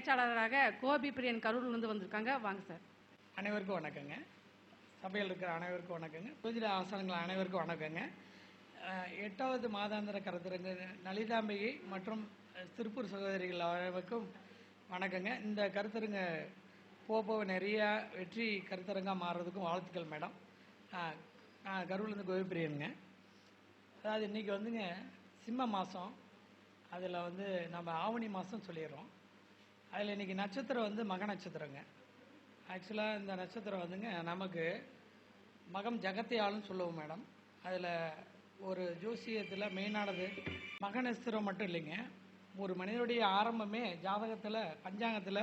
பேச்சாளராக கோபி பிரியன் கரூர்லேருந்து வந்திருக்காங்க. வாங்க சார். அனைவருக்கும் வணக்கங்க. சபையில் இருக்கிற அனைவருக்கும் வணக்கங்க. பூஜித ஆசனங்கள் அனைவருக்கும் வணக்கங்க. எட்டாவது மாதாந்திர கருத்தரங்கு லலிதாம்பிகை மற்றும் திருப்பூர் சகோதரிகள் அனைவருக்கும் வணக்கங்க. இந்த கருத்தரங்க போக போக நிறையா வெற்றி கருத்தரங்காக மாறுறதுக்கும் வாழ்த்துக்கள் மேடம். நான் கரூர்லேருந்து கோவிப்பிரியனுங்க அதாவது இன்றைக்கி வந்துங்க சிம்ம மாதம் அதில் வந்து நம்ம ஆவணி மாதம் சொல்லிடுறோம். அதில் இன்றைக்கி நட்சத்திரம் வந்து மக நட்சத்திரங்க. ஆக்சுவலாக இந்த நட்சத்திரம் வந்துங்க நமக்கு மகம் ஜகத்தியாளுன்னு சொல்லுவோம் மேடம். அதில் ஒரு ஜோசியத்தில் மெயினானது மக நட்சத்திரம் மட்டும் இல்லைங்க. ஒரு மனிதனுடைய ஆரம்பமே ஜாதகத்தில் பஞ்சாங்கத்தில்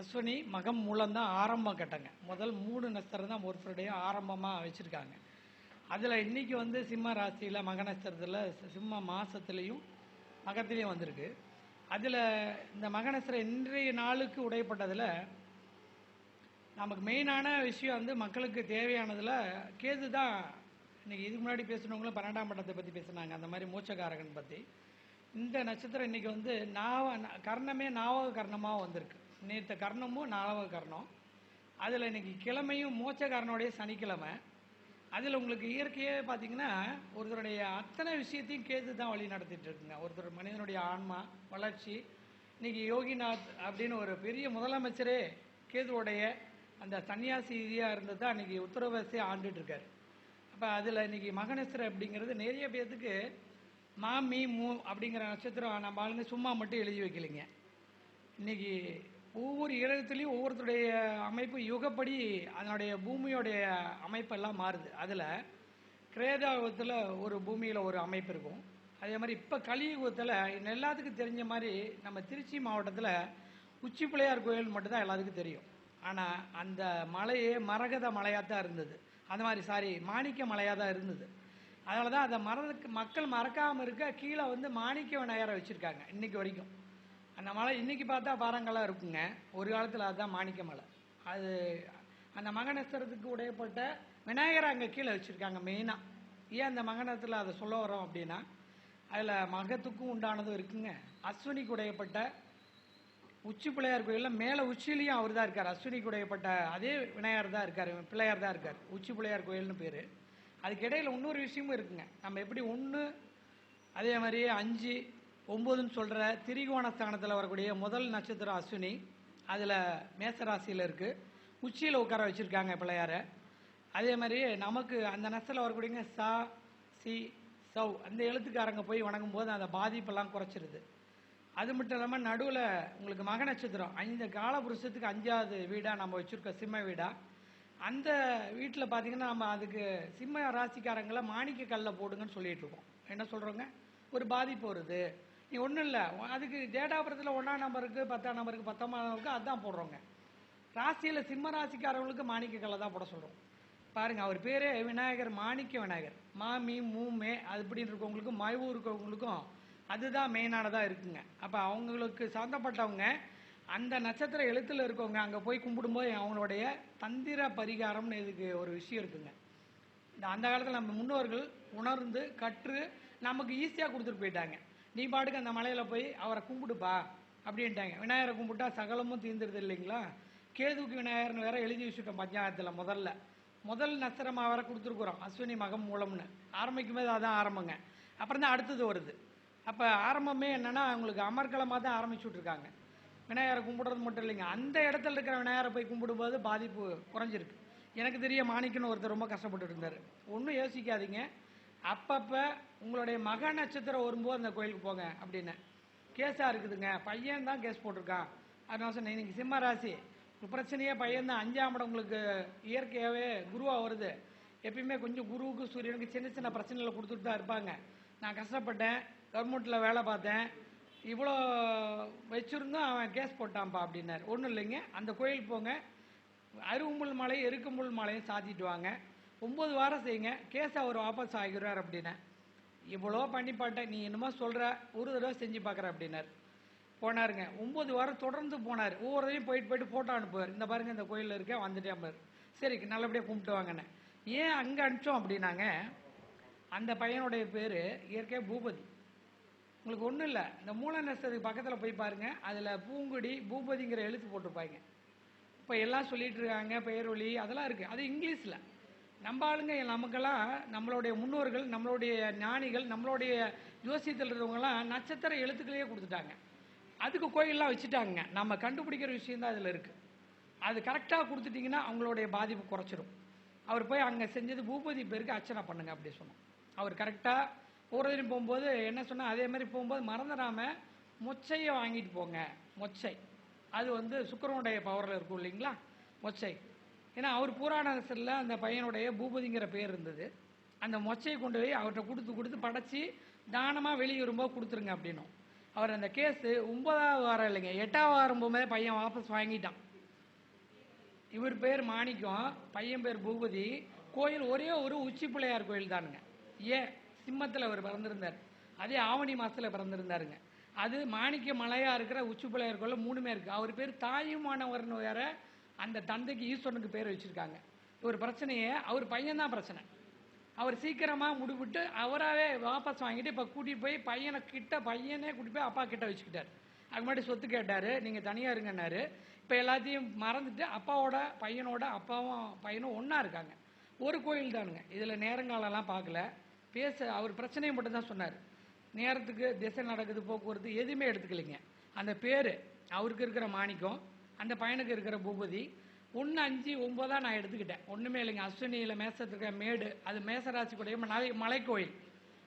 அஸ்வினி மகம் மூலம்தான் ஆரம்பம் கட்டங்க. முதல் மூணு நட்சத்திரம் தான் ஒருத்தருடைய ஆரம்பமாக வச்சுருக்காங்க. அதில் இன்னைக்கு வந்து சிம்ம ராசியில் மக நட்சத்திரத்தில் சிம்ம மாதத்துலேயும் மகத்திலையும் வந்திருக்கு. அதில் இந்த மக இன்றைய நாளுக்கு உடையப்பட்டதில் நமக்கு மெயினான விஷயம் வந்து மக்களுக்கு தேவையானதில் கேது தான். இன்னைக்கு இதுக்கு முன்னாடி பேசினவங்களும் பன்னெண்டாம் பட்டத்தை பற்றி பேசுனாங்க. அந்த மாதிரி மூச்சக்காரகன் பற்றி இந்த நட்சத்திரம் இன்னைக்கு வந்து நாவ ந- கர்ணமே நாவக கர்ணமாக வந்திருக்கு. நேற்று கர்ணமும் நாவக கர்ணம். அதில் இன்னைக்கு கிழமையும் மோட்சக்காரனுடைய சனிக்கிழமை. அதில் உங்களுக்கு இயற்கையே பார்த்தீங்கன்னா ஒருத்தருடைய அத்தனை விஷயத்தையும் கேது தான் வழி நடத்திட்டு இருக்குங்க ஒருத்தர் மனிதனுடைய ஆன்மா வளர்ச்சி. இன்னைக்கு யோகிநாத் அப்படின்னு ஒரு பெரிய முதலமைச்சரே கேதுவுடைய அந்த சன்னியாசி இதாக இருந்தது தான் இன்னைக்கு உத்தரவாசி ஆண்டுட்டு அப்போ அதில் இன்னைக்கு மகநேஸ்வரர் அப்படிங்கிறது நிறைய பேர்த்துக்கு மா மீ மூ அப்படிங்கிற நட்சத்திரம் நம்ம ஆளுங்க சும்மா மட்டும் எழுதி வைக்கலைங்க. இன்னைக்கு ஒவ்வொரு இடத்துலையும் ஒவ்வொருத்தருடைய அமைப்பு யுகப்படி அதனுடைய பூமியோடைய அமைப்பெல்லாம் மாறுது. அதில் கிரேதாயுகத்தில் ஒரு பூமியில் ஒரு அமைப்பு இருக்கும். அதே மாதிரி இப்போ கலியுகத்தில் எல்லாத்துக்கும் தெரிஞ்ச மாதிரி நம்ம திருச்சி மாவட்டத்தில் உச்சி பிள்ளையார் கோயில் மட்டும்தான் எல்லாத்துக்கும் தெரியும். ஆனால் அந்த மலையே மரகத மலையாக தான் இருந்தது. அந்த மாதிரி சாரி மாணிக்க மலையாக தான் இருந்தது. அதனால தான் அதை மறக்க மக்கள் மறக்காமல் இருக்க கீழே வந்து மாணிக்க விநாயகரை வச்சுருக்காங்க இன்றைக்கி வரைக்கும். அந்த மலை இன்னைக்கு பார்த்தா பாறங்களாக இருக்குங்க. ஒரு காலத்தில் அதுதான் மாணிக்க மலை. அது அந்த மகநஸ்தரத்துக்கு உடையப்பட்ட விநாயகரை அங்கே கீழே வச்சுருக்காங்க மெயினாக ஏன் அந்த மகனத்தில் அதை சொல்ல வரோம் அப்படின்னா அதில் மகத்துக்கும் உண்டானதும் இருக்குங்க. அஸ்வினிக்கு உடையப்பட்ட உச்சி பிள்ளையார் கோயிலில் மேலே உச்சிலையும் அவர் தான் இருக்கார். அஸ்வினிக்கு உடையப்பட்ட அதே விநாயகர் தான் இருக்கார் பிள்ளையார் தான் இருக்கார். உச்சி பிள்ளையார் கோயில்னு பேர். அதுக்கு இன்னொரு விஷயமும் இருக்குங்க. நம்ம எப்படி ஒன்று அதே மாதிரி அஞ்சு ஒம்பதுன்னு சொல்கிற திரிகோண ஸ்தானத்தில் வரக்கூடிய முதல் நட்சத்திரம் அஸ்வினி அதில் மேசராசியில் இருக்குது உச்சியில் உட்கார வச்சுருக்காங்க பிள்ளையாரை. அதே மாதிரி நமக்கு அந்த நஷ்டத்தில் வரக்கூடியங்க சா சி சௌ அந்த எழுத்துக்காரங்க போய் வணங்கும் போது அந்த பாதிப்பெல்லாம் குறைச்சிருது. அது மட்டும் இல்லாமல் நடுவில் உங்களுக்கு மக நட்சத்திரம் ஐந்து காலபுருஷத்துக்கு அஞ்சாவது வீடாக நம்ம வச்சுருக்கோம் சிம்ம வீடாக அந்த வீட்டில் பார்த்தீங்கன்னா நம்ம அதுக்கு சிம்ம ராசிக்காரங்களை மாணிக்க கல்லில் போடுங்கன்னு சொல்லிட்டு இருக்கோம். என்ன சொல்கிறோங்க ஒரு பாதிப்பு வருது. நீ ஒன்றும் இல்லை. அதுக்கு டேட் ஆஃப் பர்த்தில் ஒன்றாம் நம்பருக்கு பத்தாம் நம்பருக்கு பத்தாம் நம்பருக்கு அதுதான் போடுறோங்க ராசியில் சிம்ம ராசிக்காரவங்களுக்கு மாணிக்க கலை தான் போட சொல்கிறோம் பாருங்க அவர் பேர் விநாயகர் மாணிக்க விநாயகர். மாமி மூமே மே அப்படின்னு இருக்கவங்களுக்கும் மயவு இருக்கவங்களுக்கும் அதுதான் மெயினானதாக இருக்குங்க. அப்போ அவங்களுக்கு சம்மந்தப்பட்டவங்க அந்த நட்சத்திர எழுத்தில் இருக்கவங்க அங்கே போய் கும்பிடும்போது அவங்களுடைய தந்திர பரிகாரம்னு இதுக்கு ஒரு விஷயம் இருக்குங்க. இந்த அந்த காலத்தில் நம்ம முன்னோர்கள் உணர்ந்து கற்று நமக்கு ஈஸியாக கொடுத்துட்டு போயிட்டாங்க. நீ பாட்டுக்கு அந்த மலையில் போய் அவரை கும்பிடுப்பா அப்படின்ட்டாங்க. விநாயகரை கும்பிட்டா சகலமும் தீர்ந்துருது இல்லைங்களா? கேதுக்கு விநாயகர்னு வேற எழுதி வச்சுட்டோம் பஞ்சாயத்தில் முதல்ல. முதல் நட்சத்திரமாக வேற கொடுத்துருக்குறோம் அஸ்வினி மகம் மூலம்னு. ஆரம்பிக்கும் போது அதான் ஆரம்பங்க. அப்புறம் தான் அடுத்தது வருது. அப்போ ஆரம்பமே என்னன்னா அவங்களுக்கு அமர்க்கலமாக தான் ஆரம்பிச்சு விட்ருக்காங்க விநாயகரை கும்பிடுறது மட்டும் இல்லைங்க. அந்த இடத்துல இருக்கிற விநாயகரை போய் கும்பிடும்போது பாதிப்பு குறைஞ்சிருக்கு. எனக்கு தெரிய மாணிக்கன்னு ஒருத்தர் ரொம்ப கஷ்டப்பட்டு இருந்தார். ஒன்றும் யோசிக்காதீங்க. அப்பப்போ உங்களுடைய மக நட்சத்திரம் வரும்போது அந்த கோயிலுக்கு போங்க அப்படின்னு. கேஸாக இருக்குதுங்க. பையன் தான் கேஸ் போட்டிருக்கான். அதனால சொன்னேன் இன்னைக்கு சிம்ம ராசி. பிரச்சனையே பையன் தான். அஞ்சாம் இடம் உங்களுக்கு இயற்கையாகவே குருவாக வருது. எப்பயுமே கொஞ்சம் குருவுக்கு சூரியனுக்கு சின்ன சின்ன பிரச்சனைகளை கொடுத்துட்டு தான் இருப்பாங்க. நான் கஷ்டப்பட்டேன். கவர்மெண்ட்டில் வேலை பார்த்தேன். இவ்வளோ வச்சுருந்தும் அவன் கேஸ் போட்டான்ப்பா அப்படின்னாரு. ஒன்றும் இல்லைங்க. அந்த கோயில் போங்க. அருகுமுள் மலை எருக்குமுள் மலையும் சாத்திட்டு வாங்க. ஒம்பது வாரம் செய்யுங்க. கேஸ் அவர் வாபஸ் ஆகிடுறார் அப்படின்னேன் இவ்வளோ பண்ணி பார்த்தேன் நீ என்னமோ சொல்கிற ஒரு தடவை செஞ்சு பார்க்குற அப்படின்னார். போனாருங்க. ஒம்பது வாரம் தொடர்ந்து போனார். ஒவ்வொருத்தையும் போயிட்டு போயிட்டு ஃபோட்டோ அனுப்புவார். இந்த பாருங்க இந்த கோயிலில் இருக்கேன் வந்துட்டே பாரு சரி நல்லபடியாக கும்பிட்டு வாங்கண்ணே. ஏன் அங்கே அனுப்பிச்சோம் அப்படின்னாங்க? அந்த பையனுடைய பேர் இயற்கையாக பூபதி. உங்களுக்கு ஒன்றும் இல்லை. இந்த மூல நஷ்டத்துக்கு பக்கத்தில் போய் பாருங்கள் அதில் பூங்குடி பூபதிங்கிற எழுத்து போட்டிருப்பாங்க. இப்போ எல்லாம் சொல்லிட்டு இருக்காங்க பெயரொலி அதெல்லாம் இருக்குது அது இங்கிலீஷில். நம்ம ஆளுங்க நமக்கெல்லாம் நம்மளுடைய முன்னோர்கள் நம்மளுடைய ஞானிகள் நம்மளுடைய ஜோசியத்தில் இருக்கிறவங்கலாம் நட்சத்திர எழுத்துக்களையே கொடுத்துட்டாங்க. அதுக்கு கோயிலெலாம் வச்சுட்டாங்க. நம்ம கண்டுபிடிக்கிற விஷயம் தான் அதில் இருக்குது அது கரெக்டாக கொடுத்துட்டிங்கன்னா அவங்களுடைய பாதிப்பு குறைச்சிரும். அவர் போய் அங்கே செஞ்சது பூபதி பேருக்கு அர்ச்சனை பண்ணுங்க அப்படி சொன்னோம் அவர் கரெக்டாக ஒரு தினம் போகும்போது என்ன சொன்னால் அதே மாதிரி போகும்போது மறந்துடாமல் மொச்சையை வாங்கிட்டு போங்க. மொச்சை. அது வந்து சுக்கரனுடைய பவரில் இருக்கும் இல்லைங்களா? மொச்சை. ஏன்னா அவர் புராணத்தில் அந்த பையனுடைய பூபதிங்கிற பேர் இருந்தது. அந்த மொச்சையை கொண்டு போய் அவர்கிட்ட கொடுத்து கொடுத்து படைச்சி தானமாக வெளியே வரும்போது கொடுத்துருங்க அப்படின்னும். அவர் அந்த கேஸு ஒன்பதாவது வாரம் இல்லைங்க எட்டாவது வாரம் போகும்போதே பையன் வாபஸ் வாங்கிட்டான். இவர் பேர் மாணிக்கம் பையன் பேர் பூபதி. கோயில் ஒரே ஒரு உச்சி பிள்ளையார் கோயில் தானுங்க. ஏன் சிம்மத்தில் அவர் பிறந்திருந்தார். அதே ஆவணி மாதத்தில் பிறந்திருந்தாருங்க. அது மாணிக்க மலையாக இருக்கிற உச்சி பிள்ளையார் கோயில் மூணுமே இருக்குது அவர் பேர் தாயுமானவர்னு வேற அந்த தந்தைக்கு ஈஸ்வரனுக்கு பேர் வச்சிருக்காங்க. ஒரு பிரச்சனையே அவர் பையன்தான் பிரச்சனை. அவர் சீக்கிரமாக முடிவிட்டு அவராகவே வாபஸ் வாங்கிட்டு இப்போ கூட்டிகிட்டு போய் பையனை கிட்ட பையனே கூட்டிட்டு போய் அப்பா கிட்ட வச்சுக்கிட்டார். அதுக்கு முன்னாடி சொத்து கேட்டார் நீங்கள் தனியாக இருங்கன்னாரு. இப்போ எல்லாத்தையும் மறந்துட்டு அப்பாவோட பையனோட அப்பாவும் பையனும் ஒன்றா இருக்காங்க. ஒரு கோயில் தானுங்க. இதில் நேரங்காலம்லாம் பார்க்கல. பேச அவர் பிரச்சனையை மட்டும் தான் சொன்னார். நேரத்துக்கு திசை நடக்குது போக்குவரத்து எதுவுமே எடுத்துக்கலைங்க. அந்த பேர் அவருக்கு இருக்கிற மாணிக்கம் அந்த பையனுக்கு இருக்கிற பூபதி ஒன்று அஞ்சு ஒம்பதாக நான் எடுத்துக்கிட்டேன். ஒன்றுமே இல்லைங்க. அஸ்வினியில் மேசத்துக்கு மேடு அது மேசராசி கூட மலை மலைக்கோயில்.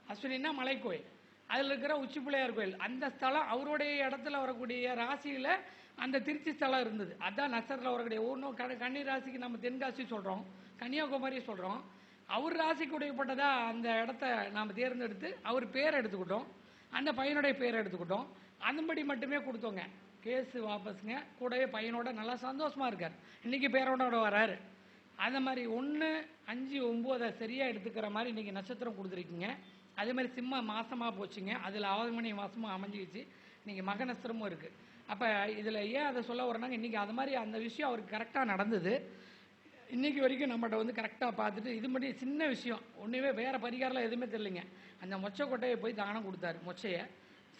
அஸ்வினின்னா மலைக்கோயில். அதில் இருக்கிற உச்சி பிள்ளையார் கோயில். அந்த ஸ்தலம் அவருடைய இடத்துல வரக்கூடிய ராசியில் அந்த திருச்சி ஸ்தலம் இருந்தது. அதான் நட்சத்திரத்தில் வரக்கூடிய ஒன்றும் க கன்னி ராசிக்கு நம்ம தென்காசி சொல்கிறோம் கன்னியாகுமரி சொல்கிறோம் அவர் ராசிக்கு உடையப்பட்டதாக அந்த இடத்த நாம் தேர்ந்தெடுத்து அவர் பேர் எடுத்துக்கிட்டோம். அந்த பையனுடைய பேர் எடுத்துக்கிட்டோம். அதன்படி மட்டுமே கொடுத்தோங்க. கேஸு வாபஸுங்க. கூடவே பையனோட நல்லா சந்தோஷமாக இருக்கார். இன்றைக்கி பேரோட வராரு. அந்த மாதிரி ஒன்று அஞ்சு ஒம்போதை சரியாக எடுத்துக்கிற மாதிரி இன்றைக்கி நட்சத்திரம் கொடுத்துருக்கீங்க. அதே மாதிரி சிம்ம மாதமாக போச்சுங்க. அதில் ஆவதமணி மாதமும் அமைஞ்சிக்கிச்சு இன்றைக்கி மக நட்சத்திரமும் இருக்குது அப்போ இதில் ஏன் அதை சொல்ல வரேன்னாங்க இன்றைக்கி அது மாதிரி அந்த விஷயம் அவருக்கு கரெக்டாக நடந்தது. இன்றைக்கி வரைக்கும் நம்மகிட்ட வந்து கரெக்டாக பார்த்துட்டு இது மட்டும் சின்ன விஷயம். ஒன்றுமே வேறு பரிகாரம்லாம் எதுவுமே தெரியலைங்க. அந்த மொச்சை கொட்டையை போய் தானம் கொடுத்தாரு. மொச்சையை.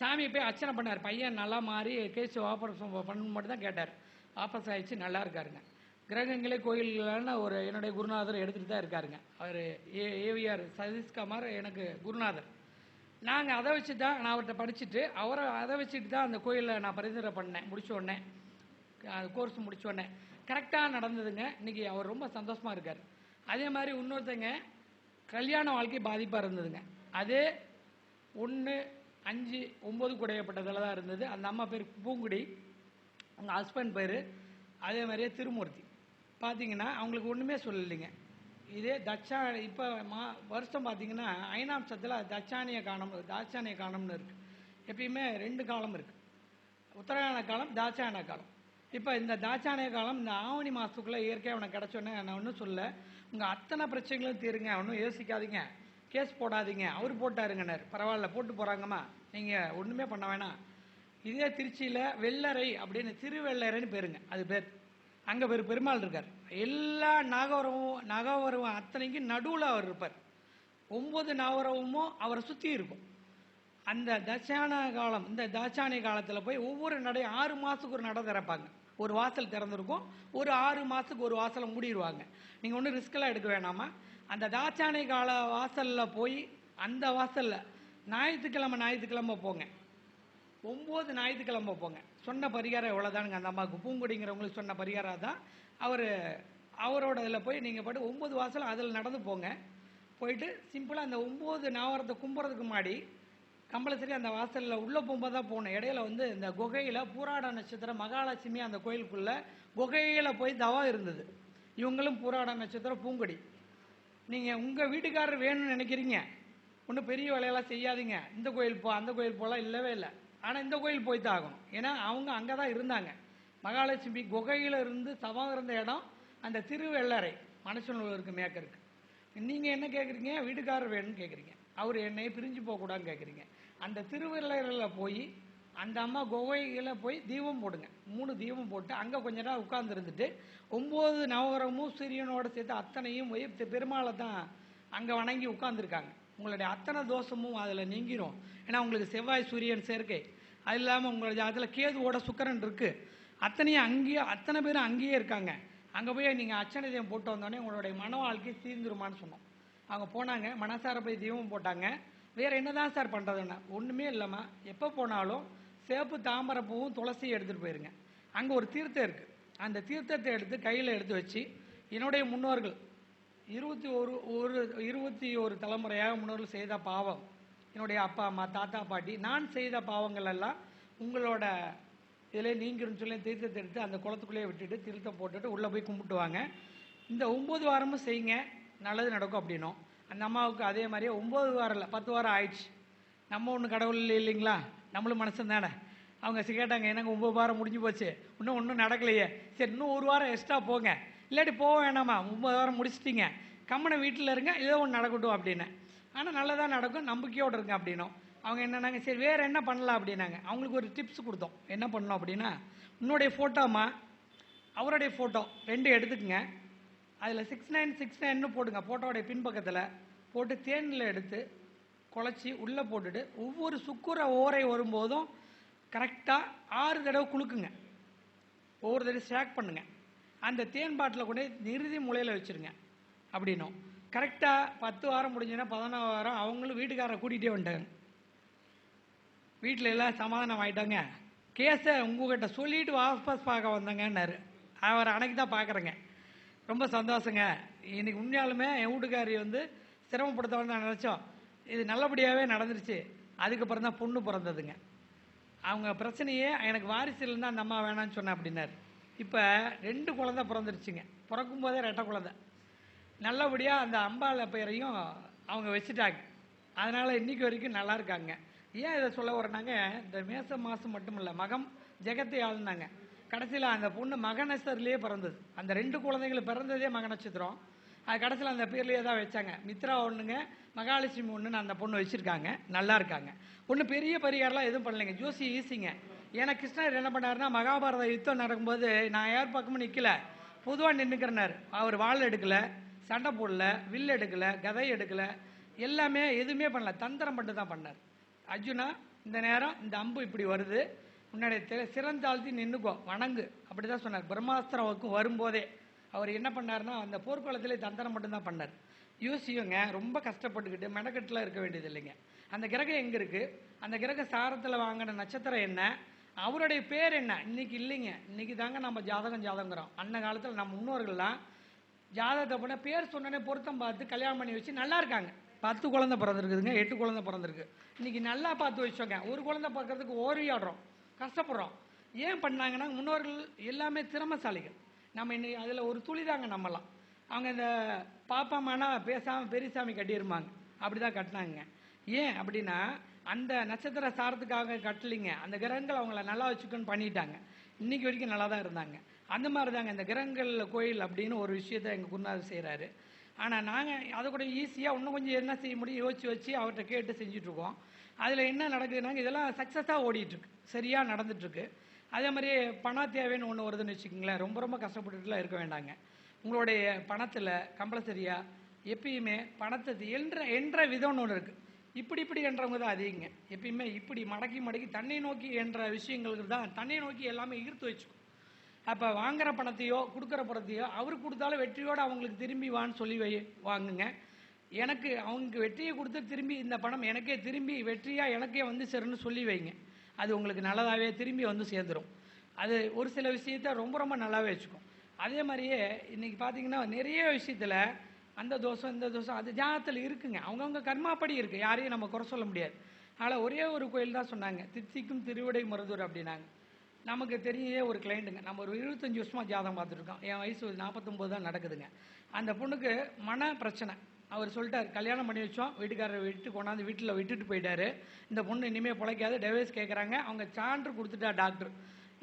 சாமியை போய் அர்ச்சனை பண்ணார். பையன் நல்லா மாறி கேஸ் வாபஸ் பண்ணணும் மட்டும் தான் கேட்டார். வாபஸ் ஆகிடுச்சு நல்லா இருக்காருங்க. கிரகங்களே கோயில்களான ஒரு என்னுடைய குருநாதர் எடுத்துகிட்டு தான் இருக்காருங்க. அவர் ஏ ஏவிஆர் சதீஷ்குமார் எனக்கு குருநாதர். நாங்கள் அதை வச்சு தான் நான் அவர்கிட்ட படிச்சுட்டு அவரை அதை வச்சுட்டு தான் அந்த கோயிலில் நான் பரிந்துரை பண்ணேன். முடிச்ச உடனே கோர்ஸ் முடிச்ச உடனே. கரெக்டாக நடந்ததுங்க. இன்னைக்கு அவர் ரொம்ப சந்தோஷமாக இருக்கார். அதே மாதிரி இன்னொருத்தங்க கல்யாண வாழ்க்கை பாதிப்பாக இருந்ததுங்க. அதே ஒன்று அஞ்சு ஒம்பது குடையப்பட்டதில் தான் இருந்தது. அந்த அம்மா பேர் பூங்குடி. அவங்க ஹஸ்பண்ட் பேர் அதே மாதிரியே திருமூர்த்தி. பார்த்தீங்கன்னா அவங்களுக்கு ஒன்றுமே சொல்லலைங்க. இதே தட்சா இப்போ மா வருஷம் பார்த்தீங்கன்னா ஐநாம்சத்தில் தட்சானிய காலம் தாட்சானிய காலம்னு இருக்குது எப்பயுமே ரெண்டு காலம் இருக்குது உத்தராயண காலம் தாட்சாயண காலம். இப்போ இந்த தாட்சானிய காலம் இந்த ஆவணி மாதத்துக்குள்ளே இயற்கையாக உனக்கு கிடச்சோன்னே நான் ஒன்றும் சொல்ல உங்கள் அத்தனை பிரச்சனைகளும் தீருங்க. ஒன்றும் யோசிக்காதீங்க. கேஸ் போடாதீங்க. அவர் போட்டாருங்கன்னார். பரவாயில்ல போட்டு போகிறாங்கம்மா நீங்கள் ஒன்றுமே பண்ண வேணாம். இதே திருச்சியில் வெள்ளரை அப்படின்னு திருவெள்ளரைன்னு பேருங்க. அது பேர். அங்கே பேர் பெருமாள் இருக்கார். எல்லா நாகவரமும் நாகவரம் அத்தனைக்கும் நடுவில் அவர் இருப்பார். ஒம்பது நாகவரமும் அவரை சுற்றி இருக்கும். அந்த தட்சான காலம் இந்த தாட்சாணி காலத்தில் போய் ஒவ்வொரு நடை ஆறு மாதத்துக்கு ஒரு நடை திறப்பாங்க. ஒரு வாசல் திறந்துருக்கும். ஒரு ஆறு மாதத்துக்கு ஒரு வாசலை மூடிடுவாங்க. நீங்கள் ஒன்றும் ரிஸ்க்கெல்லாம் எடுக்க வேணாமா? அந்த தாட்சாணி கால வாசலில் போய் அந்த வாசலில் ஞாயிற்றுக்கிழமை ஞாயிற்றுக்கிழமை போங்க. ஒம்பது ஞாயிற்றுக்கிழமை போங்க. சொன்ன பரிகாரம் எவ்வளோதானுங்க அந்த அம்மாவுக்கு பூங்குடிங்கிறவங்களுக்கு சொன்ன பரிகாரம் தான் அவர் அவரோட இதில் போய் நீங்கள் பாட்டு ஒம்பது வாசல் அதில் நடந்து போங்க. போயிட்டு சிம்பிளாக அந்த ஒம்பது நாவரத்தை கும்புறதுக்கு முன்னாடி கம்பல்சரி அந்த வாசலில் உள்ளே போகும்போது தான் போகணும். இடையில வந்து இந்த குகையில் பூராட நட்சத்திரம் மகாலட்சுமி அந்த கோயிலுக்குள்ளே குகையில் போய் தவா இருந்தது. இவங்களும் பூராட நட்சத்திரம் பூங்குடி. நீங்கள் உங்கள் வீட்டுக்காரர் வேணும்னு நினைக்கிறீங்க. ஒன்றும் பெரிய வேலையெல்லாம் செய்யாதீங்க. இந்த கோயில் போ அந்த கோயில் போகலாம் இல்லவே இல்லை. ஆனால் இந்த கோயில் போய் தான் ஆகணும். ஏன்னா அவங்க அங்கே தான் இருந்தாங்க. மகாலட்சுமி குகையில் இருந்து சவம் இருந்த இடம் அந்த திருவெள்ளரை மனுஷனுக்கு மேக்கருக்கு நீங்கள் என்ன கேட்குறீங்க வீட்டுக்காரர் வேணும்னு கேட்குறீங்க அவர் என்னை பிரிஞ்சு போகக்கூடாதுன்னு கேட்குறீங்க அந்த திருவெள்ளரில் போய் அந்த அம்மா குகையில் போய் தீபம் போடுங்க. மூணு தீபம் போட்டு அங்கே கொஞ்ச நேரம் உட்காந்துருந்துட்டு ஒம்பது நவகரமும் சூரியனோட சேர்த்து அத்தனையும் போய் பெருமாளை தான் அங்கே வணங்கி உட்காந்துருக்காங்க உங்களுடைய அத்தனை தோஷமும் அதில் நீங்கிரும். ஏன்னா உங்களுக்கு செவ்வாய் சூரியன் சேர்க்கை. அது இல்லாமல் உங்களுடைய அதில் கேதுவோட சுக்கரன் இருக்குது அத்தனையும் அங்கேயே அத்தனை பேரும் அங்கேயே இருக்காங்க. அங்கே போய் நீங்கள் அச்சனை தெய்வம் போட்டு வந்தோடனே உங்களுடைய மன வாழ்க்கை தீர்ந்துருமான்னு சொன்னோம். அவங்க போனாங்க மனசார போய் தெய்வம் போட்டாங்க. வேறு என்ன தான் சார் பண்ணுறதுன்னா ஒன்றுமே இல்லாமல் எப்போ போனாலும் சேப்பு தாமரை பூவும் துளசியும் எடுத்துகிட்டு போயிருங்க. அங்கே ஒரு தீர்த்தம் இருக்குது அந்த தீர்த்தத்தை எடுத்து கையில் எடுத்து வச்சு என்னுடைய முன்னோர்கள் இருபத்தி ஒரு ஒரு இருபத்தி ஒரு தலைமுறையாக முன்னோர்கள் செய்த பாவம். என்னுடைய அப்பா அம்மா தாத்தா பாட்டி நான் செய்த பாவங்கள் எல்லாம் உங்களோட இதில் நீங்கிரும் சொல்லி தீர்த்தத்தை எடுத்து அந்த குளத்துக்குள்ளேயே விட்டுட்டு திருத்தம் போட்டுட்டு உள்ளே போய் கும்பிட்டுவாங்க. இந்த ஒம்பது வாரமும் செய்யுங்க நல்லது நடக்கும் அப்படின்னும். அந்த அம்மாவுக்கு அதே மாதிரியே ஒம்பது வாரம் இல்லை பத்து வாரம் ஆயிடுச்சு. நம்ம ஒன்றும் கடவுள் இல்லை இல்லைங்களா? நம்மளும் மனுஷன் தானே. அவங்க கேட்டாங்க எனக்கு ஒம்பது வாரம் முடிஞ்சு போச்சு? இன்னும் ஒன்றும் நடக்கலையே. சரி இன்னும் ஒரு வாரம் எக்ஸ்ட்ரா போங்க. இல்லாட்டி போக வேணாமா? ஒம்பது வாரம் முடிச்சிட்டிங்க. கம்மனை வீட்டில் இருங்க ஏதோ ஒன்று நடக்கட்டும் அப்படின்னு. ஆனால் நல்லதாக நடக்கும் நம்பிக்கையோடு இருங்க அப்படின்னும் அவங்க என்னன்னாங்க சரி வேறு என்ன பண்ணலாம் அப்படின்னாங்க. அவங்களுக்கு ஒரு டிப்ஸ் கொடுத்தோம். என்ன பண்ணோம் அப்படின்னா உன்னுடைய ஃபோட்டோமா அவருடைய ஃபோட்டோ ரெண்டு எடுத்துக்கங்க. அதில் சிக்ஸ் நைன் சிக்ஸ் நைன்னு போடுங்க. ஃபோட்டோடைய பின்பக்கத்தில் போட்டு தேனில் எடுத்து குழச்சி உள்ளே போட்டுட்டு ஒவ்வொரு சுக்குற ஓரை வரும்போதும் கரெக்டாக ஆறு தடவை குலுக்குங்க. ஒவ்வொரு தடவை ஸ்டாக் பண்ணுங்கள் அந்த தேன் பாட்டில் கொண்டு நிறுதி முளையில் வச்சுருங்க. அப்படின்னும். கரெக்டாக பத்து வாரம் முடிஞ்சுன்னா பதினோரு வாரம் அவங்களும் வீட்டுக்காரரை கூட்டிகிட்டே வந்துட்டாங்க. வீட்டில் எல்லாம் சமாதானம் ஆகிட்டாங்க கேஸை உங்ககிட்ட சொல்லிட்டு வாபஸ் பார்க்க வந்தேங்கன்னாரு. அவர் அன்னைக்கு தான் பார்க்குறேங்க. ரொம்ப சந்தோஷங்க. இன்றைக்கி உண்மையாலுமே என் வீட்டுக்காரி வந்து சிரமப்படுத்தவன்னு நான் நினச்சோம். இது நல்லபடியாகவே நடந்துருச்சு. அதுக்கப்புறம் தான் பொண்ணு பிறந்ததுங்க. அவங்க பிரச்சனையே எனக்கு வாரிசு இல்லைன்னா அந்த அம்மா வேணாம்னு சொன்னேன் அப்படின்னாரு. இப்போ ரெண்டு குழந்தை பிறந்துருச்சுங்க. பிறக்கும் போதே ரெட்டை குழந்தை. நல்லபடியாக அந்த அம்பாள பெயரையும் அவங்க வச்சுட்டாங்க. அதனால் இன்னைக்கு வரைக்கும் நல்லா இருக்காங்க. ஏன் இதை சொல்ல வரனாங்க இந்த மேச மாதம் மட்டும் இல்லை மகம் ஜெகத்தை ஆளுனாங்க. கடைசியில் அந்த பொண்ணு மக பிறந்தது. அந்த ரெண்டு குழந்தைகள் பிறந்ததே மக நட்சத்திரம் அது கடைசியில் அந்த பேர்லேயே தான் வச்சாங்க. மித்ரா ஒன்றுங்க மகாலட்சுமி ஒன்றுன்னு அந்த பொண்ணு வச்சுருக்காங்க. நல்லா இருக்காங்க. ஒன்றும் பெரிய பரிகாரம்லாம் எதுவும் பண்ணலைங்க. ஜோசி ஈஸிங்க ஏன்னா கிருஷ்ணர் என்ன பண்ணாருன்னா மகாபாரத யுத்தம் நடக்கும்போது நான் யார் பக்கமும் நிற்கல பொதுவாக நின்றுக்கிறனார் அவர் வாள் எடுக்கல சண்டை போடல வில் எடுக்கல கதை எடுக்கல. எல்லாமே எதுவுமே பண்ணல. தந்திரம் மட்டும் தான் பண்ணார். அர்ஜுனா இந்த நேரம் இந்த அம்பு இப்படி வருது. முன்னாடி சிறந்தாழ்த்தி நின்றுக்கோ வணங்கு. அப்படி தான் சொன்னார். பிரம்மாஸ்திரம் வரும்போதே அவர் என்ன பண்ணாருன்னா அந்த போர்க்குளத்திலே தந்திரம் மட்டும்தான் பண்ணார். யூசியுங்க ரொம்ப கஷ்டப்பட்டுக்கிட்டு மெனக்கட்டில் இருக்க வேண்டியது இல்லைங்க. அந்த கிரகம் எங்கே இருக்குது அந்த கிரக சாரத்தில் வாங்கின நட்சத்திரம் என்ன? அவருடைய பேர் என்ன? இன்னைக்கு இல்லைங்க. இன்னைக்கு தாங்க நம்ம ஜாதகம் ஜாதகங்கிறோம். அந்த காலத்தில் நம்ம முன்னோர்கள்லாம் ஜாதகத்தை பண்ண பேர் சொன்னோடனே பொருத்தம் பார்த்து கல்யாணம் பண்ணி வச்சு நல்லா இருக்காங்க. பத்து குழந்தை பிறந்திருக்குதுங்க. எட்டு குழந்தை பிறந்திருக்கு. இன்னைக்கு நல்லா பார்த்து வச்சோங்க ஒரு குழந்தை பார்க்கறதுக்கு ஓரியாடுறோம். கஷ்டப்படுறோம். ஏன் பண்ணாங்கன்னா முன்னோர்கள் எல்லாமே திறமசாலிகள். நம்ம இன்னைக்கு அதில் ஒரு துளி தாங்க நம்மலாம். அவங்க இந்த பாப்பாமானா பேசாமல் பெரியசாமி கட்டியிருப்பாங்க. அப்படி தான் கட்டினாங்க. ஏன் அப்படின்னா அந்த நட்சத்திர சாரத்துக்காக கட்டலிங்க. அந்த கிரகங்கள் அவங்கள நல்லா வச்சுக்கணும்னு பண்ணிட்டாங்க. இன்னைக்கு வரைக்கும் நல்லா தான் இருந்தாங்க. அந்த மாதிரி தாங்க இந்த கிரகங்கள் கோயில் அப்படின்னு ஒரு விஷயத்தை எங்கள் குருநாதர் செய்கிறாரு ஆனால் நாங்கள் அதை கூட ஈஸியாக இன்னும் கொஞ்சம் என்ன செய்ய முடியும்? யோசிச்சு வச்சு அவர்கிட்ட கேட்டு செஞ்சுட்ருக்கோம். அதில் என்ன நடக்குதுன்னா இதெல்லாம் சக்ஸஸாக ஓடிட்டுருக்கு சரியாக நடந்துட்டுருக்கு அதே மாதிரி பண தேவைன்னு ஒன்று வருதுன்னு வச்சுக்கோங்களேன் ரொம்ப ரொம்ப கஷ்டப்பட்டுட்டுலாம் இருக்க வேண்டாங்க. உங்களுடைய பணத்தில் கம்பல்சரியாக எப்பயுமே பணத்தை என்ற என்ற விதம்னு ஒன்று இருக்குது இப்படி இப்படி என்றவங்க தான் அதிகங்க. எப்பயுமே இப்படி மடக்கி மடக்கி தன்னை நோக்கி என்ற விஷயங்களுக்கு தான் தன்னை நோக்கி எல்லாமே ஈர்த்து வச்சுக்கும். அப்போ வாங்குற பணத்தையோ கொடுக்குற பணத்தையோ அவர் கொடுத்தாலும் வெற்றியோடு அவங்களுக்கு திரும்பி வான்னு சொல்லி வை வாங்குங்க. எனக்கு அவங்க வெற்றியை கொடுத்து திரும்பி இந்த பணம் எனக்கே திரும்பி வெற்றியாக எனக்கே வந்து சரின்னு சொல்லி வைங்க. அது உங்களுக்கு நல்லதாகவே திரும்பி வந்து சேர்ந்துரும். அது ஒரு சில விஷயத்த ரொம்ப ரொம்ப நல்லாவே வச்சுக்கும். அதே மாதிரியே இன்றைக்கி பார்த்தீங்கன்னா நிறைய விஷயத்தில் அந்த தோஷம் இந்த தோஷம் அது ஜாதகத்தில் இருக்குங்க. அவங்கவுங்க கர்மாப்படி இருக்குது யாரையும் நம்ம குறை சொல்ல முடியாது. அதனால் ஒரே ஒரு கோயில் தான் சொன்னாங்க. திருச்சிக்கும் திருவிடை மருதூர் அப்படின்னாங்க. நமக்கு தெரியவே ஒரு கிளைண்ட்டுங்க நம்ம ஒரு இருபத்தஞ்சி வருஷமாக ஜாதகம் பார்த்துருக்கோம் என் வயசு நாற்பத்தொம்போது தான் நடக்குதுங்க. அந்த பொண்ணுக்கு மன பிரச்சனை. அவர் சொல்லிட்டார் கல்யாணம் பண்ணி வச்சோம். வீட்டுக்காரரை விட்டு கொண்டாந்து வீட்டில் விட்டுட்டு போயிட்டாரு. இந்த பொண்ணு இனிமேல் பிழைக்காது. டைவர்ஸ் கேட்குறாங்க அவங்க சான்று கொடுத்துட்டா டாக்டர்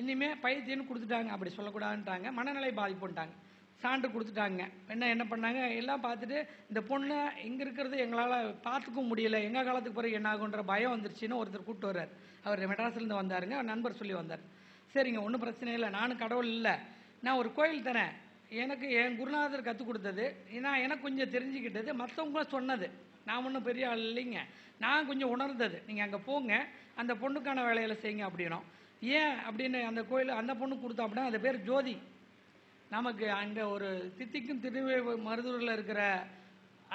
இனிமேல் பைத்தியன்னு கொடுத்துட்டாங்க. அப்படி சொல்லக்கூடாதுன்ட்டாங்க மனநிலை பாதிப்புன்ட்டாங்க. சான்று கொடுத்துட்டாங்க. என்ன என்ன பண்ணாங்க? எல்லாம் பார்த்துட்டு இந்த பொண்ணை இங்கே இருக்கிறது எங்களால் பார்த்துக்க முடியல. எங்கள் காலத்துக்கு பிறகு என்ன ஆகுன்ற பயம் வந்துருச்சுன்னு ஒருத்தர் கூப்பிட்டு வர்றார். அவர் மெட்ராஸ்லேருந்து வந்தாருங்க. அவர் நண்பர் சொல்லி வந்தார். சரிங்க ஒன்றும் பிரச்சனை இல்லை. நானும் கடவுள் இல்லை. நான் ஒரு கோயில் தரேன். எனக்கு என் குருநாதர் கற்றுக் கொடுத்தது. நான் எனக்கு கொஞ்சம் தெரிஞ்சுக்கிட்டது. மற்றவங்க சொன்னது. நான் ஒன்றும் பெரிய ஆள் இல்லைங்க. நான் கொஞ்சம் உணர்ந்தது. நீங்கள் அங்கே போங்க. அந்த பொண்ணுக்கான வேலையில் செய்யுங்க அப்படின்னோம். ஏன் அப்படின்னு அந்த கோயில் அந்த பொண்ணு கொடுத்தா அப்படின்னா அந்த பேர் ஜோதி. நமக்கு அங்கே ஒரு தித்திக்கும் திருவே மருதூரில் இருக்கிற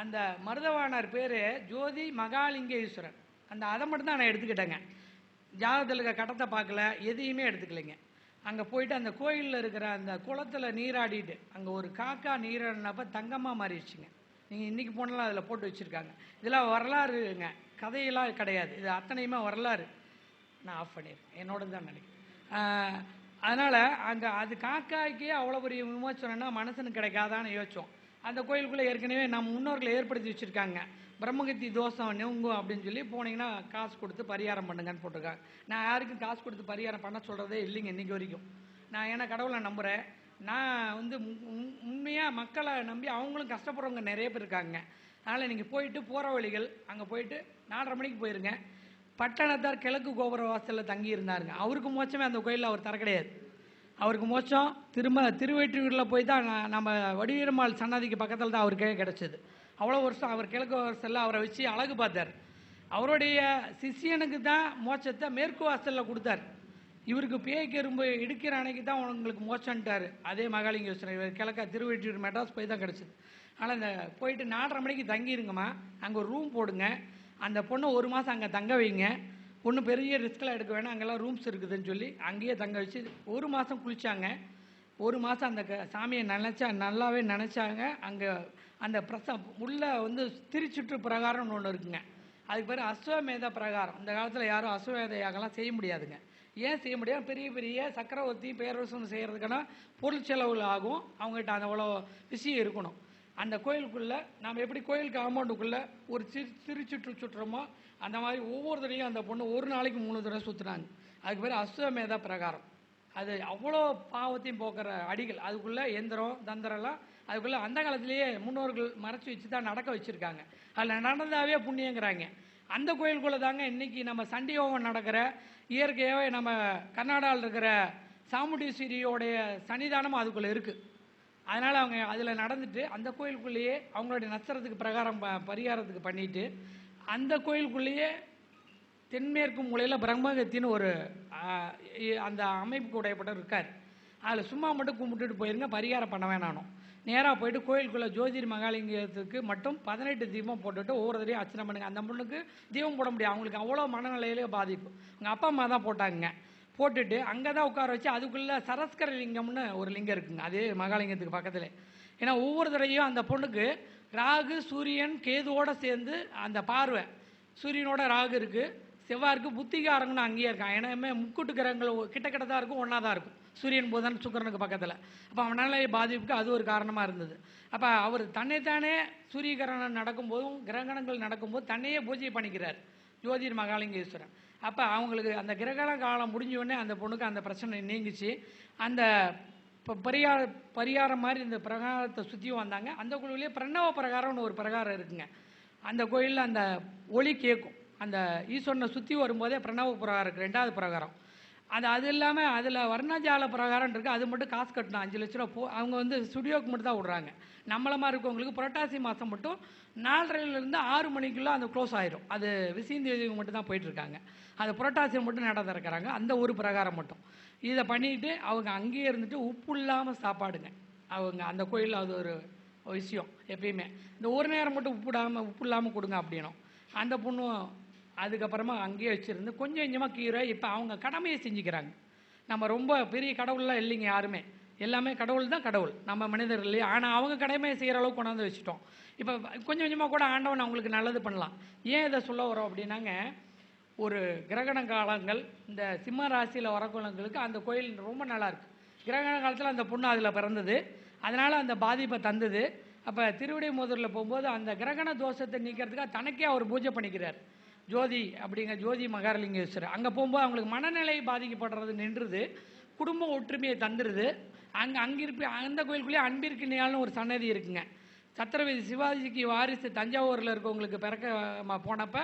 அந்த மருதவானார் பேர் ஜோதி மகாலிங்கேஸ்வரன். அந்த அதை மட்டும்தான் நான் எடுத்துக்கிட்டேங்க. ஜாதகத்தில் இருக்க கடத்தை பார்க்கல எதையுமே எடுத்துக்கலைங்க. அங்கே போயிட்டு அந்த கோயிலில் இருக்கிற அந்த குளத்தில் நீராடிட்டு அங்கே ஒரு காக்கா நீராடினப்ப தங்கமாக மாறிடுச்சுங்க நீங்கள் இன்றைக்கி போனாலும் அதில் போட்டு வச்சுருக்காங்க. இதெல்லாம் வரலாறுங்க கதையெல்லாம் கிடையாது. இது அத்தனையுமே வரலாறு. நான் ஆஃப் பண்ணிடுறேன். என்னோட தான் நினைக்கிறேன் அதனால் அங்கே அது காக்காய்க்கே அவ்வளோ பெரிய விமோச்சனம்னா மனசனுக்கு கிடைக்காதான்னு யோசிச்சோம். அந்த கோயிலுக்குள்ளே ஏற்கனவே நம்ம முன்னோர்களை ஏற்படுத்தி வச்சுருக்காங்க. பிரம்மகத்தி தோஷம் நெவுங்கும் அப்படின்னு சொல்லி போனீங்கன்னா காசு கொடுத்து பரிகாரம் பண்ணுங்கன்னு போட்டிருக்காங்க. நான் யாருக்கும் காசு கொடுத்து பரிகாரம் பண்ண சொல்கிறதே இல்லைங்க இன்றைக்கி வரைக்கும். நான் ஏன்னா கடவுளை நம்புகிறேன் நான் வந்து உண்மையாக மக்களை நம்பி அவங்களும் கஷ்டப்படுறவங்க நிறைய பேர் இருக்காங்க. அதனால் நீங்கள் போயிட்டு போகிற வழிகள் அங்கே போயிட்டு நாலரை மணிக்கு போயிருங்க. பட்டணத்தார் கிழக்கு கோபுர வாசலில் தங்கி இருந்தாருங்க அவருக்கு மோச்சமே அந்த கோயிலில் அவர் தர கிடையாது. அவருக்கு மோச்சம் திரும்ப திருவேற்றியூரில் போய் தான் நம்ம வடிவீரம்மாள் சன்னதிக்கு பக்கத்தில் தான் அவருக்கே கிடச்சிது. அவ்வளோ வருஷம் அவர் கிழக்கு வாசலில் அவரை வச்சு அழகு பார்த்தார். அவருடைய சிஷியனுக்கு தான் மோச்சத்தை மேற்கு வாசலில் கொடுத்தார். இவருக்கு பேய் கரும்பு இடுக்கிற அன்னைக்கு தான் உங்களுக்கு மோச்சன்ட்டார் அதே மகாலிங்கேஸ்வரன் இவர் கிழக்க திருவெற்றியூர் மெட்ராஸ் போய் தான் கிடச்சிது. ஆனால் இந்த போயிட்டு நாலரை மணிக்கு தங்கிருங்கம்மா. அங்கே ஒரு ரூம் போடுங்க. அந்த பொண்ணை ஒரு மாதம் அங்கே தங்க வைங்க. பொண்ணு பெரிய ரிஸ்கில் எடுக்க வேணாம். அங்கெல்லாம் ரூம்ஸ் இருக்குதுன்னு சொல்லி அங்கேயே தங்க வச்சு ஒரு மாதம் குளித்தாங்க ஒரு மாதம் அந்த க- சாமியை நினச்சா நல்லாவே நினச்சாங்க. அங்கே அந்த பிரச உள்ளே வந்து திருச்சுற்று பிரகாரம்னு ஒன்று இருக்குங்க. அதுக்கு பேர் அஸ்வமேத பிரகாரம். இந்த காலத்தில் யாரும் அஸ்வமேத யாகலாம் செய்ய முடியாதுங்க. ஏன் செய்ய முடியாது? பெரிய பெரிய சக்கரவர்த்தி பேரரசம் செய்கிறதுக்கான பொருள் செலவுகள் ஆகும். அவங்ககிட்ட அந்த அவ்வளோ விஷயம் இருக்கணும். அந்த கோயிலுக்குள்ளே நாம் எப்படி கோயிலுக்கு காம்பவுண்டுக்குள்ளே ஒரு சிறு திருச்சுற்று சுற்றுறோமோ அந்த மாதிரி ஒவ்வொரு தடையும் அந்த பொண்ணு ஒரு நாளைக்கு மூணு தடவை சுற்றுனாங்க அதுக்கு பேர் அஸ்வமேத பிரகாரம். அது அவ்வளோ பாவத்தையும் போக்குற அடிகள். அதுக்குள்ளே எந்திரம் தந்திரம்லாம் அதுக்குள்ளே அந்த காலத்திலேயே முன்னோர்கள் மறைச்சி வச்சு தான் நடக்க வச்சுருக்காங்க. அதில் நடந்தாவே புண்ணியங்கிறாங்க. அந்த கோயிலுக்குள்ளே தாங்க இன்னைக்கு நம்ம சண்டை யோகம் நடக்கிற இயற்கையாகவே நம்ம கர்நாடகாவில் இருக்கிற சாமுண்டீஸ்வரியோடைய சன்னிதானமும் அதுக்குள்ளே இருக்குது அதனால் அவங்க அதில் நடந்துட்டு அந்த கோயிலுக்குள்ளேயே அவங்களுடைய நட்சத்திரத்துக்கு பிரகாரம் ப பரிகாரத்துக்கு பண்ணிட்டு அந்த கோயிலுக்குள்ளேயே தென்மேற்கு மூலையில் பிரம்மகத்தின்னு ஒரு அந்த அமைப்புக்கு உடையப்பட்டவர் இருக்கார். அதில் சும்மா மட்டும் கும்பிட்டுட்டு போயிருங்க பரிகாரம் பண்ண வேணானோ நேராக போயிட்டு கோயிலுக்குள்ளே ஜோதிர் மகாலிங்கத்துக்கு மட்டும் பதினெட்டு தீபம் போட்டுட்டு ஒவ்வொரு தடையும் அர்ச்சனை பண்ணுங்க. அந்த பொண்ணுக்கு தீபம் போட முடியாது. அவங்களுக்கு அவ்வளோ மனநிலையிலே பாதிப்பு. உங்கள் அப்பா அம்மா தான் போட்டாங்க போட்டுட்டு அங்கே தான் உட்கார வச்சு அதுக்குள்ளே சரஸ்கர லிங்கம்னு ஒரு லிங்கம் இருக்குங்க. அதே மகாலிங்கத்துக்கு பக்கத்தில். ஏன்னா ஒவ்வொரு தடையும் அந்த பொண்ணுக்கு ராகு சூரியன் கேதுவோடு சேர்ந்து அந்த பார்வை. சூரியனோட ராகு இருக்குது செவ்வாய்க்கு புத்திகாரங்கன்னு அங்கேயே இருக்கான். ஏன்னா முக்கூட்டு கிரகங்கள் கிட்டக்கிட்ட கிட்ட கிட்ட தான் இருக்கும் ஒன்றா தான் இருக்கும். சூரியன் புதன் சுக்கிரனுக்கு பக்கத்தில். அப்போ அவனால் பாதிப்புக்கு அது ஒரு காரணமாக இருந்தது. அப்போ அவர் தன்னைத்தானே சூரிய கிரகணம் நடக்கும்போதும் கிரகணங்கள் நடக்கும்போது தன்னையே பூஜை பண்ணிக்கிறார். ஜோதிர் மகாலிங்கேஸ்வரன். அப்போ அவங்களுக்கு அந்த கிரகண காலம் முடிஞ்ச உடனே அந்த பொண்ணுக்கு அந்த பிரச்சனை நீங்கிச்சு. அந்த இப்போ பரிகார பரிகாரம் மாதிரி இந்த பிரகாரத்தை சுற்றியும் வந்தாங்க. அந்த குழுவிலே பிரணவ பிரகாரம்னு ஒரு பிரகாரம் இருக்குங்க. அந்த கோயிலில் அந்த ஒளி கேட்கும் அந்த ஈஸ்வரனை சுற்றி வரும்போதே பிரணவ பிரகாரம் இருக்குது ரெண்டாவது பிரகாரம். அது அது இல்லாமல் அதில் வர்ணஜால பிரகாரம் இருக்குது அது மட்டும் காசு கட்டணும். அஞ்சு லட்ச ரூபா போ அவங்க வந்து ஸ்டுடியோக்கு மட்டும் தான் விட்றாங்க. நம்மள மாதிரி இருக்கவங்களுக்கு புரட்டாசி மாதம் மட்டும் நாலரைலேருந்து ஆறு மணிக்குள்ளே அந்த க்ளோஸ் ஆயிரும். அது விசீந்தேவி மட்டும் தான் போயிட்டுருக்காங்க அது புரட்டாசி மட்டும் நட திறக்கிறாங்க. அந்த ஒரு பிரகாரம் மட்டும். இதை பண்ணிட்டு அவங்க அங்கேயே இருந்துட்டு உப்பு இல்லாமல் சாப்பாடுங்க. அவங்க அந்த கோயிலில் அது ஒரு விஷயம் எப்பயுமே. இந்த ஒரு நேரம் மட்டும் உப்பு விடாமல் உப்பு இல்லாமல் கொடுங்க அப்படின்னும். அந்த பொண்ணும் அதுக்கப்புறமா அங்கேயே வச்சுருந்து கொஞ்சம் கொஞ்சமாக கீரை இப்போ அவங்க கடமையை செஞ்சுக்கிறாங்க. நம்ம ரொம்ப பெரிய கடவுள்லாம் இல்லைங்க யாருமே. எல்லாமே கடவுள் தான் கடவுள். நம்ம மனிதர்கள் இல்லையா? ஆனால் அவங்க கடமையை செய்கிற அளவுக்கு கொண்டாந்து வச்சுட்டோம். இப்போ கொஞ்சம் கொஞ்சமாக கூட ஆண்டவன் அவங்களுக்கு நல்லது பண்ணலாம். ஏன் இதை சொல்ல வரோம் அப்படின்னாங்க ஒரு கிரகண காலங்கள் இந்த சிம்ம ராசியில் வரக்குள்ளங்களுக்கு அந்த கோயில் ரொம்ப நல்லாயிருக்கு கிரகண காலத்தில் அந்த பொண்ணு அதில் பிறந்தது. அதனால் அந்த பாதிப்பை தந்தது. அப்போ திருவிடை முதலில் போகும்போது அந்த கிரகண தோஷத்தை நீக்கிறதுக்காக தனக்கே அவர் பூஜை பண்ணிக்கிறார். ஜோதி அப்படிங்கிற ஜோதி மகாரலிங்கேஸ்வரர். அங்கே போகும்போது அவங்களுக்கு மனநிலை பாதிக்கப்படுறது நின்றுது. குடும்ப ஒற்றுமையை தந்துடுது அங்கே அங்கே இருப்பி அந்த கோயிலுக்குள்ளேயே அன்பிற்கு நியால்னு ஒரு சன்னதி இருக்குங்க. சத்திரபதி சிவாஜிக்கு வாரிசு தஞ்சாவூரில் இருக்கவங்களுக்கு பிறக்க போனப்போ போனப்ப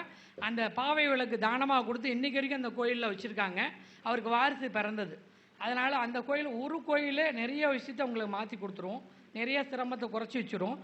அந்த பாவை விளக்கு தானமாக கொடுத்து இன்றைக்கி வரைக்கும் அந்த கோயிலில் வச்சுருக்காங்க. அவருக்கு வாரிசு பிறந்தது. அதனால் அந்த கோயில் ஒரு கோயிலே நிறைய விஷயத்த உங்களுக்கு மாற்றி கொடுத்துரும். நிறைய சிரமத்தை குறைச்சி வச்சிரும்.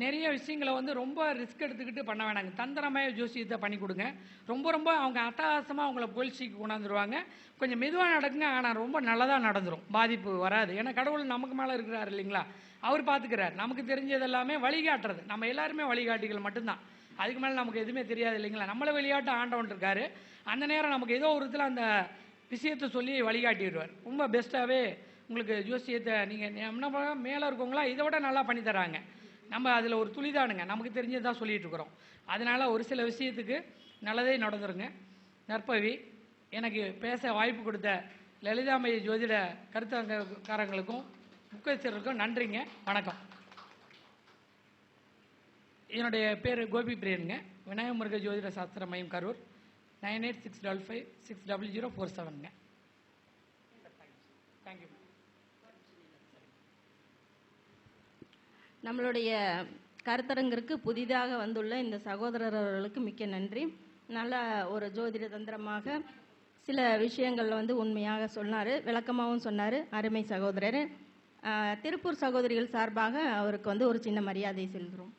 நிறைய விஷயங்களை வந்து ரொம்ப ரிஸ்க் எடுத்துக்கிட்டு பண்ண வேணாங்க. தந்திரமாக ஜோசியத்தை பண்ணி கொடுங்க. ரொம்ப ரொம்ப அவங்க அட்டகாசமாக அவங்கள புகழ்ச்சிக்கு கொண்டாந்துருவாங்க. கொஞ்சம் மெதுவாக நடக்குங்க ஆனால் ரொம்ப நல்லதாக நடந்துடும் பாதிப்பு வராது. ஏன்னா கடவுள் நமக்கு மேலே இருக்கிறார் இல்லைங்களா? அவர் பார்த்துக்கிறார் நமக்கு தெரிஞ்சது எல்லாமே வழிகாட்டுறது. நம்ம எல்லாருமே வழிகாட்டிகள் மட்டும்தான். அதுக்கு மேலே நமக்கு எதுவுமே தெரியாது இல்லைங்களா? நம்மளை வெளியாட்ட ஆண்டவன் இருக்காரு. அந்த நேரம் நமக்கு ஏதோ ஒரு அந்த விஷயத்தை சொல்லி வழிகாட்டிடுவார். ரொம்ப பெஸ்ட்டாகவே உங்களுக்கு ஜோசியத்தை நீங்கள் என்ன மேலே இருக்கவங்களா இதை விட நல்லா பண்ணி தராங்க. நம்ம அதில் ஒரு துளிதானுங்க நமக்கு தெரிஞ்சது தான் சொல்லிகிட்ருக்குறோம் அதனால் ஒரு சில விஷயத்துக்கு நல்லதே நடந்துருங்க. நற்பவி எனக்கு பேச வாய்ப்பு கொடுத்த லலிதாமய ஜோதிட கருத்தரங்கக்காரங்களுக்கும் முக்கியஸ்தருக்கும் நன்றிங்க. வணக்கம். என்னுடைய பேர் கோபி பிரியனுங்க விநாயகமுருக ஜோதிட சாஸ்திர மையம் Karur. Nine eight six double five six double zero four செவனுங்க. நம்மளுடைய கருத்தரங்கிற்கு புதிதாக வந்துள்ள இந்த சகோதரர் அவர்களுக்கு மிக்க நன்றி. நல்ல ஒரு ஜோதிட தந்திரமாக சில விஷயங்கள் வந்து உண்மையாக சொன்னார் விளக்கமாகவும் சொன்னார் அருமை சகோதரர். திருப்பூர் சகோதரிகள் சார்பாக அவருக்கு வந்து ஒரு சின்ன மரியாதை செல்கிறோம்